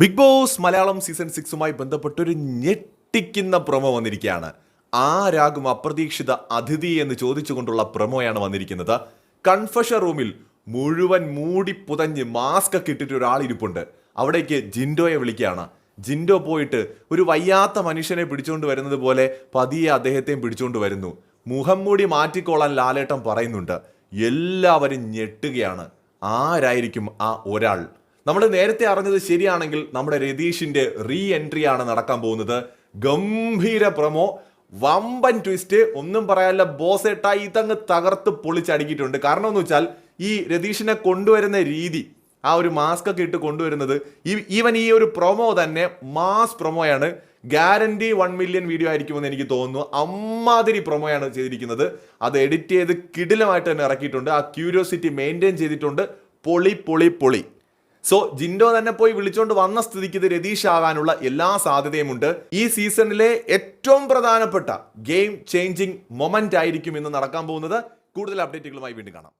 Big boss Malayalam season സിക്സുമായി ബന്ധപ്പെട്ടൊരു ഞെട്ടിക്കുന്ന പ്രൊമോ വന്നിരിക്കുകയാണ്. ആരാകും അപ്രതീക്ഷിത അതിഥി എന്ന് ചോദിച്ചുകൊണ്ടുള്ള പ്രൊമോയാണ് വന്നിരിക്കുന്നത്. കൺഫഷൻ റൂമിൽ മുഴുവൻ മൂടി പുതഞ്ഞ് മാസ്ക് ഒക്കെ ഇട്ടിട്ട് ഒരാൾ ഇരിപ്പുണ്ട്. അവിടേക്ക് ജിൻഡോയെ വിളിക്കുകയാണ്. ജിൻഡോ പോയിട്ട് ഒരു വയ്യാത്ത മനുഷ്യനെ പിടിച്ചുകൊണ്ട് വരുന്നത് പോലെ പതിയെ അദ്ദേഹത്തെയും പിടിച്ചുകൊണ്ട് വരുന്നു. മുഖം മൂടി മാറ്റിക്കോളാൻ ലാലേട്ടം പറയുന്നുണ്ട്. എല്ലാവരും ഞെട്ടുകയാണ്. ആരായിരിക്കും ആ ഒരാൾ? നമ്മൾ നേരത്തെ അറിഞ്ഞത് ശരിയാണെങ്കിൽ നമ്മുടെ രതീഷിന്റെ റീ എൻട്രി ആണ് നടക്കാൻ പോകുന്നത്. ഗംഭീര പ്രമോ. വമ്പൻ ട്വിസ്റ്റ്. ഒന്നും പറയാനില്ല ബോസേട്ട ഇതങ്ങ് തകർത്ത് പൊളിച്ചടുക്കിയിട്ടുണ്ട്. കാരണം എന്ന് വെച്ചാൽ ഈ രതീഷിനെ കൊണ്ടുവരുന്ന രീതി ആ ഒരു മാസ്ക് ഒക്കെ ഇട്ട് കൊണ്ടുവരുന്നത് ഈവൻ ഈ ഒരു പ്രൊമോ തന്നെ മാസ് പ്രൊമോയാണ്. ഗ്യാരണ്ടി വൺ മില്യൺ വീഡിയോ ആയിരിക്കുമെന്ന് എനിക്ക് തോന്നുന്നു. അമ്മാതിരി പ്രൊമോയാണ് ചെയ്തിരിക്കുന്നത്. അത് എഡിറ്റ് ചെയ്ത് കിടിലമായിട്ട് തന്നെ ഇറക്കിയിട്ടുണ്ട്. ആ ക്യൂരിയോസിറ്റി മെയിന്റെയിൻ ചെയ്തിട്ടുണ്ട്. പൊളി പൊളി പൊളി. സോ ജിൻഡോ തന്നെ പോയി വിളിച്ചുകൊണ്ട് വന്ന സ്ഥിതിക്ക് ഇത് രതീഷ് ആകാനുള്ള എല്ലാ സാധ്യതയുമുണ്ട്. ഈ സീസണിലെ ഏറ്റവും പ്രധാനപ്പെട്ട ഗെയിം ചേഞ്ചിങ് മൊമെന്റ് ആയിരിക്കും ഇന്ന് നടക്കാൻ പോകുന്നത്. കൂടുതൽ അപ്ഡേറ്റുകളുമായി വീണ്ടും കാണാം.